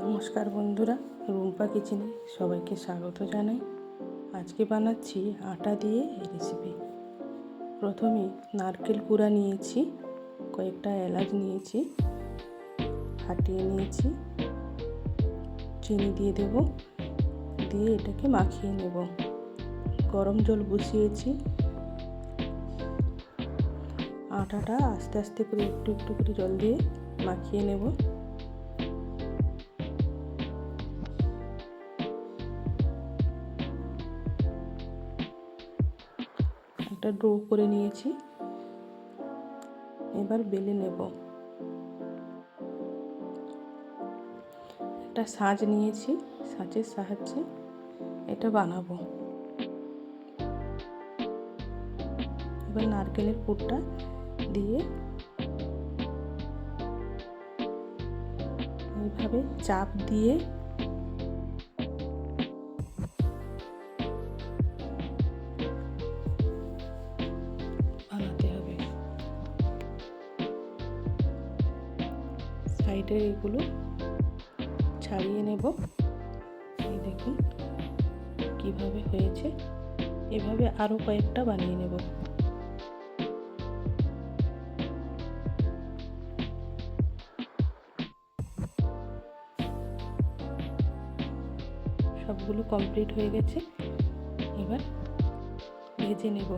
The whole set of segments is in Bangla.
নমস্কার বন্ধুরা, রুম্পা কিচেনে সবাইকে স্বাগত জানাই। আজকে বানাচ্ছি আটা দিয়ে এই রেসিপি প্রথমে নারকেল কুড়া নিয়েছি, কয়েকটা এলাচ নিয়েছি, ফাটিয়ে নিয়েছি। চিনি দিয়ে দেব, দিয়ে এটাকে মাখিয়ে নেব। গরম জল বসিয়েছি। আটাটা আস্তে আস্তে করে একটু একটু করে জল দিয়ে মাখিয়ে নেব। একটা ডো করে নিয়েছি। এবার বেলে নেব। একটা সাজ নিয়েছি, সাজের সাহায্যে এটা বানাবো। এবার নারকেলের পুরটা দিয়ে এইভাবে চাপ দিয়ে সাইডের এগুলো ছাড়িয়ে নেব। এই দেখুন কীভাবে হয়েছে। এভাবে আরও কয়েকটা বানিয়ে নেব। সবগুলো কমপ্লিট হয়ে গেছে। এবার ভেজে নেব।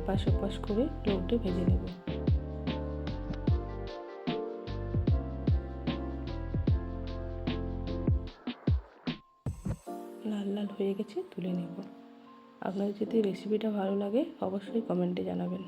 এপাশ ওপাশ করে লৌটে ভেজে নেব। লাল লাল হয়ে গেছে তুলে নেব। আপনার যদি রেসিপিটা ভালো লাগে, অবশ্যই কমেন্টে জানাবেন।